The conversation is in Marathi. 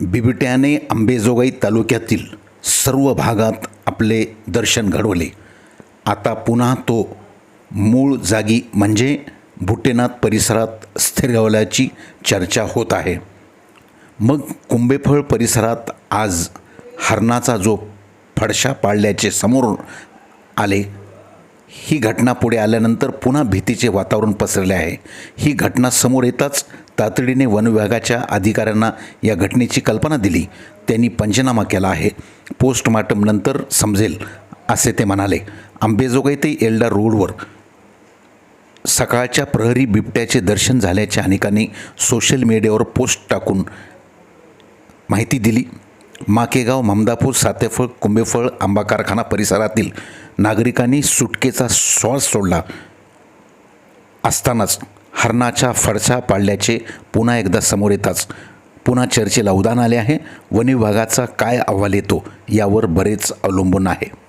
बिबिट्याने आंबेजोगाई तालुक्यातील सर्व भागात आपले दर्शन घडवले. आता पुन्हा तो मूळ जागी म्हणजे भुटेनाथ परिसरात स्थिरावल्याची चर्चा होत आहे. मग कुंभेफळ परिसरात आज हरणाचा जो फडशा पाळल्याचे समोर आले. ही घटना पुढे आल्यानंतर पुन्हा भीतीचे वातावरण पसरले आहे. ही घटना समोर येताच तातडीने वन विभागाच्या अधिकाऱ्यांना या घटनेची कल्पना दिली. त्यांनी पंचनामा केला आहे. पोस्टमार्टम नंतर समजेल असे ते म्हणाले. आंबेजोगाई ते एल्डा रोडवर. सकाळच्या प्रहरी बिबट्याचे दर्शन झाल्याच्या अनेकांनी सोशल मीडियावर पोस्ट टाकून माहिती दिली. माकेगाव ममदापूर सातेफळ कुंभेफळ आंबा कारखाना परिसरातील नागरिकांनी सुटकेचा श्वास सोडला. असतानाच हरणाच्या फडशा पाडल्याचे पुन्हा एकदा समोर येताच. पुन्हा चर्चेला उदाहरण आले आहे. वन विभागाचा काय अहवाल येतो यावर बरेच अवलंबून आहे.